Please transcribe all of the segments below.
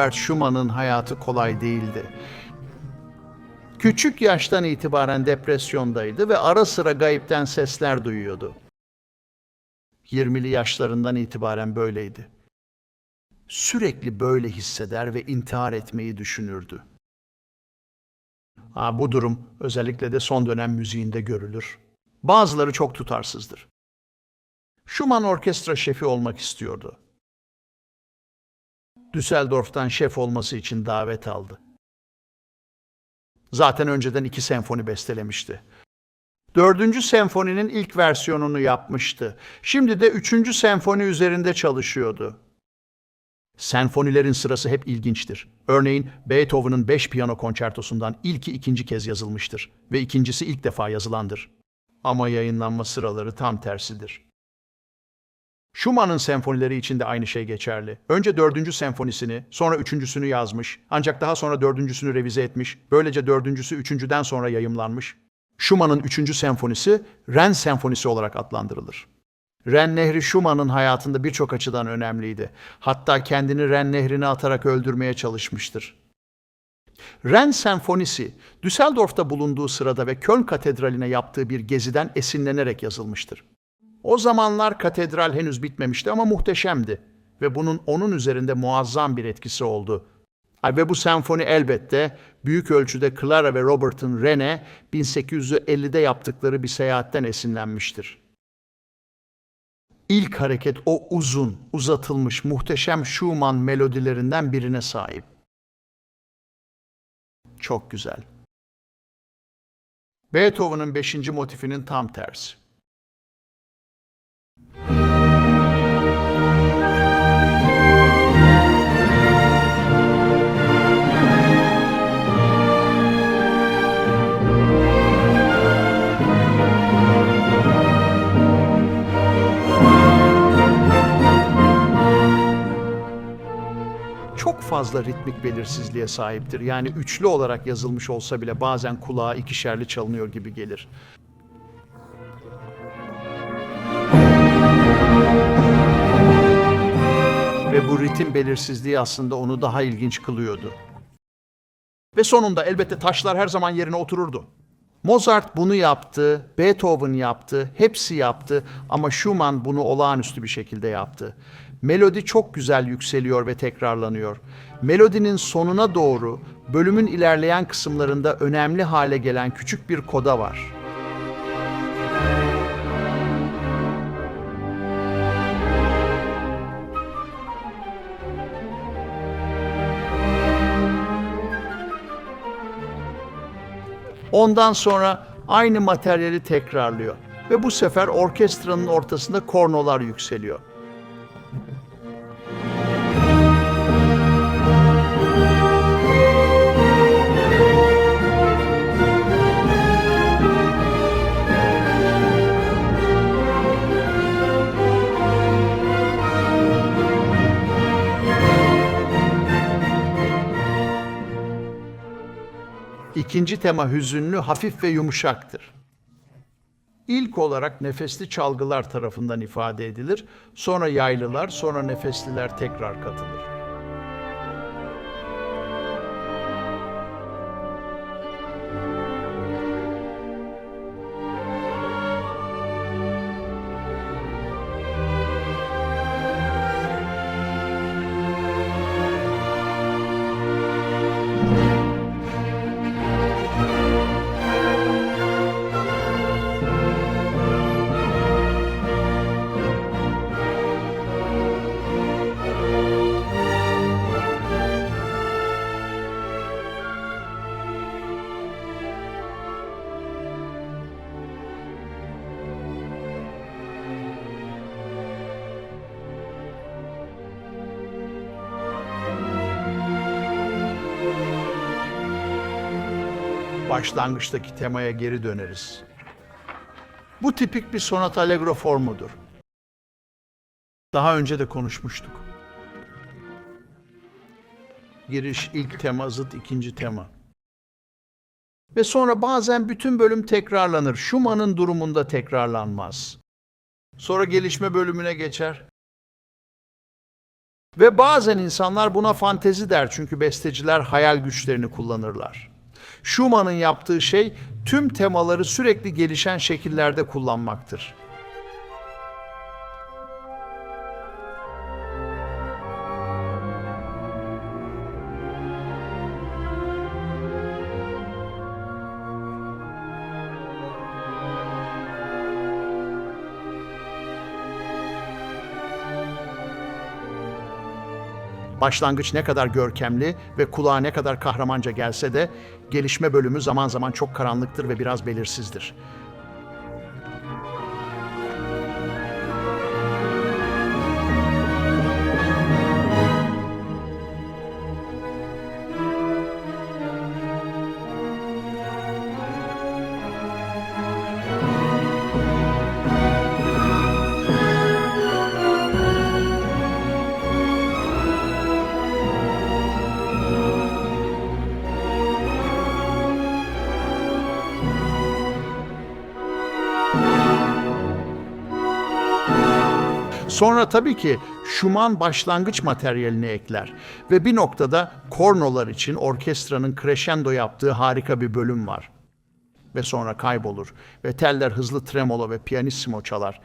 Robert Schumann'ın hayatı kolay değildi. Küçük yaştan itibaren depresyondaydı ve ara sıra gayipten sesler duyuyordu. 20'li yaşlarından itibaren böyleydi. Sürekli böyle hisseder ve intihar etmeyi düşünürdü. Ha, bu durum özellikle de son dönem müziğinde görülür. Bazıları çok tutarsızdır. Schumann orkestra şefi olmak istiyordu. Düsseldorf'tan şef olması için davet aldı. Zaten önceden iki senfoni bestelemişti. Dördüncü senfoninin ilk versiyonunu yapmıştı. Şimdi de üçüncü senfoni üzerinde çalışıyordu. Senfonilerin sırası hep ilginçtir. Örneğin Beethoven'ın beş piyano konçertosundan ilki ikinci kez yazılmıştır ve ikincisi ilk defa yazılandır. Ama yayınlanma sıraları tam tersidir. Schumann'ın senfonileri için de aynı şey geçerli. Önce dördüncü senfonisini, sonra üçüncüsünü yazmış, ancak daha sonra dördüncüsünü revize etmiş, böylece dördüncüsü üçüncüden sonra yayımlanmış. Schumann'ın üçüncü senfonisi, Ren senfonisi olarak adlandırılır. Ren Nehri Schumann'ın hayatında birçok açıdan önemliydi. Hatta kendini Ren Nehri'ne atarak öldürmeye çalışmıştır. Ren Senfonisi, Düsseldorf'ta bulunduğu sırada ve Köln Katedrali'ne yaptığı bir geziden esinlenerek yazılmıştır. O zamanlar katedral henüz bitmemişti ama muhteşemdi ve bunun onun üzerinde muazzam bir etkisi oldu. Ve bu senfoni elbette büyük ölçüde Clara ve Robert'ın Rene 1850'de yaptıkları bir seyahatten esinlenmiştir. İlk hareket o uzun, uzatılmış, muhteşem Schumann melodilerinden birine sahip. Çok güzel. Beethoven'ın 5. motifinin tam tersi. Çok fazla ritmik belirsizliğe sahiptir. Yani üçlü olarak yazılmış olsa bile bazen kulağa ikişerli çalınıyor gibi gelir. Ve bu ritim belirsizliği aslında onu daha ilginç kılıyordu. Ve sonunda elbette taşlar her zaman yerine otururdu. Mozart bunu yaptı, Beethoven yaptı, hepsi yaptı ama Schumann bunu olağanüstü bir şekilde yaptı. Melodi çok güzel yükseliyor ve tekrarlanıyor. Melodinin sonuna doğru bölümün ilerleyen kısımlarında önemli hale gelen küçük bir koda var. Ondan sonra aynı materyali tekrarlıyor ve bu sefer orkestranın ortasında kornolar yükseliyor. İkinci tema hüzünlü, hafif ve yumuşaktır. İlk olarak nefesli çalgılar tarafından ifade edilir, sonra yaylılar, sonra nefesliler tekrar katılır. Başlangıçtaki temaya geri döneriz. Bu tipik bir sonat allegro formudur. Daha önce de konuşmuştuk. Giriş ilk tema, zıt ikinci tema. Ve sonra bazen bütün bölüm tekrarlanır. Schumann'ın durumunda tekrarlanmaz. Sonra gelişme bölümüne geçer. Ve bazen insanlar buna fantezi der çünkü besteciler hayal güçlerini kullanırlar. Schumann'ın yaptığı şey tüm temaları sürekli gelişen şekillerde kullanmaktır. Başlangıç ne kadar görkemli ve kulağa ne kadar kahramanca gelse de gelişme bölümü zaman zaman çok karanlıktır ve biraz belirsizdir. Sonra tabii ki Schumann başlangıç materyalini ekler ve bir noktada kornolar için orkestranın crescendo yaptığı harika bir bölüm var. Ve sonra kaybolur ve teller hızlı tremolo ve pianissimo çalar.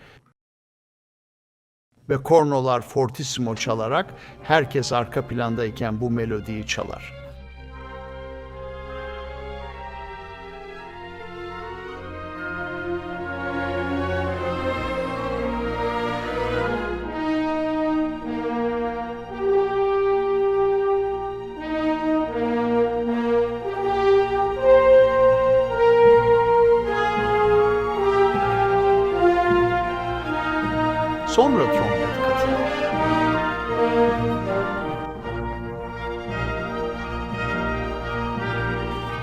Ve kornolar fortissimo çalarak herkes arka plandayken bu melodiyi çalar. Sonra trompet katılır.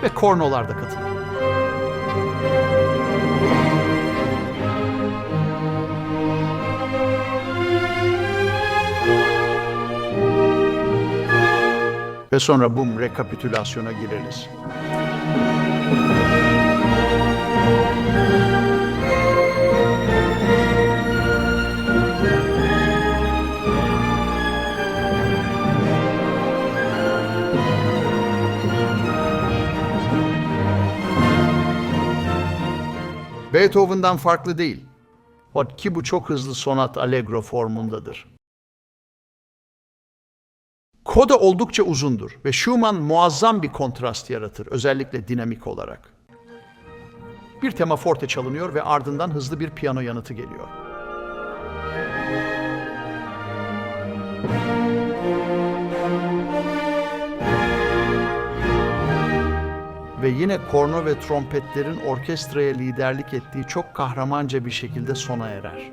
Ve kornolar da katılır. Ve sonra bum rekapitülasyona gireriz. Beethoven'dan farklı değil. Ki bu çok hızlı sonat allegro formundadır. Koda oldukça uzundur ve Schumann muazzam bir kontrast yaratır, özellikle dinamik olarak. Bir tema forte çalınıyor ve ardından hızlı bir piyano yanıtı geliyor. Ve yine korno ve trompetlerin orkestraya liderlik ettiği çok kahramanca bir şekilde sona erer.